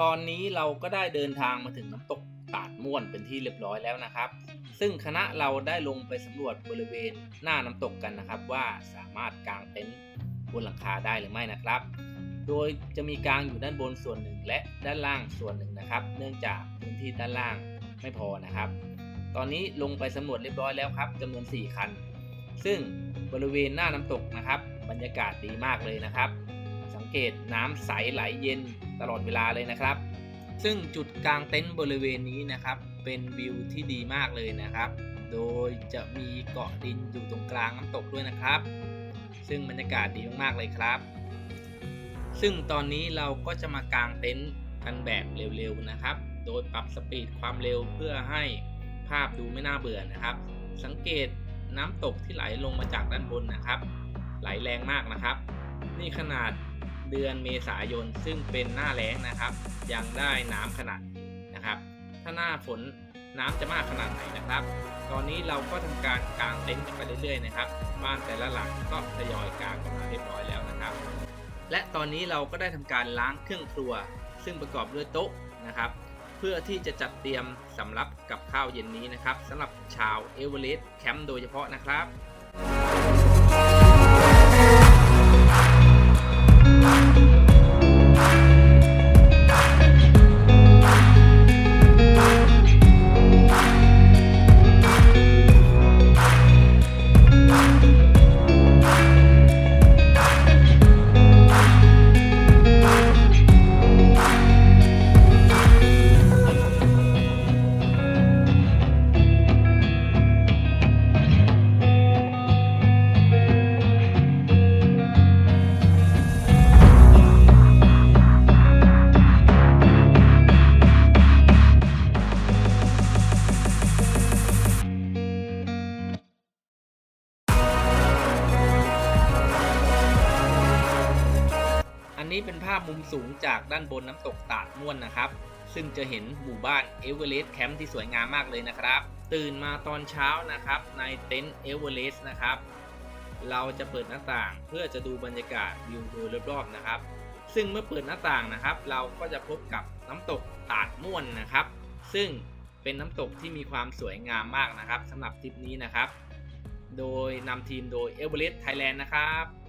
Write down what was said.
ตอนนี้เราก็ได้เดินทางมาถึงน้ำตกตาดม่วนเป็นที่เรียบร้อยแล้วนะครับ ซึ่งคณะเราได้ลงไปสำรวจบริเวณหน้าน้ำตกกันนะครับ ว่าสามารถกางเต็นท์บนหลังคาได้หรือไม่นะครับ โดยจะมีกางอยู่ด้านบนส่วนหนึ่งและด้านล่างส่วนหนึ่งนะครับ เนื่องจากพื้นที่ด้านล่างไม่พอนะครับ ตอนนี้ลงไปสำรวจเรียบร้อยแล้วครับจำนวน 4 คัน ซึ่งบริเวณหน้าน้ำตกนะครับ บรรยากาศดีมากเลยนะครับ เกตน้ำใสไหลเย็นตลอดเวลาเลยนะครับ ซึ่งจุดกลางเต็นท์บริเวณนี้นะครับ เป็นวิวที่ดีมากเลยนะครับ โดยจะมีเกาะดินอยู่ตรงกลางน้ำตกด้วยนะครับ ซึ่งบรรยากาศดีมากๆเลยครับ ซึ่งตอนนี้เราก็จะมากางเต็นท์กันแบบเร็วๆนะครับ โดยปรับสปีดความเร็วเพื่อให้ภาพดูไม่น่าเบื่อนะครับ สังเกตน้ำตกที่ไหลลงมาจากด้านบนนะครับ ไหลแรงมากนะครับ นี่ขนาด เดือนเมษายน ซึ่งเป็นหน้าแล้งนะครับ ยังได้น้ำขนาดนี้นะครับ ถ้าหน้าฝนน้ำจะมากขนาดไหนนะครับ ตอนนี้เราก็ทำการกางเต็นท์กันไปเรื่อยๆนะครับ บ้านแต่ละหลังก็ทยอยกางกันมาเรียบร้อยแล้วนะครับ และตอนนี้เราก็ได้ทำการล้างเครื่องครัว ซึ่งประกอบด้วยโต๊ะนะครับ เพื่อที่จะจัดเตรียมสำหรับกับข้าวเย็นนี้นะครับสำหรับชาวเอเวอเรสต์แคมป์โดยเฉพาะนะครับอัน นี้เป็นภาพมุมสูงจากด้านบนน้ำตกตาดม่วนนะครับ ซึ่งจะเห็นหมู่บ้านเอเวอเรสต์แคมป์ที่สวยงามมากเลยนะครับ ตื่นมาตอนเช้านะครับในเต็นท์เอเวอเรสต์นะครับ เราจะเปิดหน้าต่างเพื่อจะดูบรรยากาศวิวโดยรอบๆนะครับ ซึ่งเมื่อเปิดหน้าต่างนะครับ เราก็จะพบกับน้ำตกตาดม่วนนะครับ ซึ่งเป็นน้ำตกที่มีความสวยงามมากนะครับสำหรับทริปนี้นะครับ โดยนำทีมโดยเอเวอเรสต์ไทยแลนด์นะครับ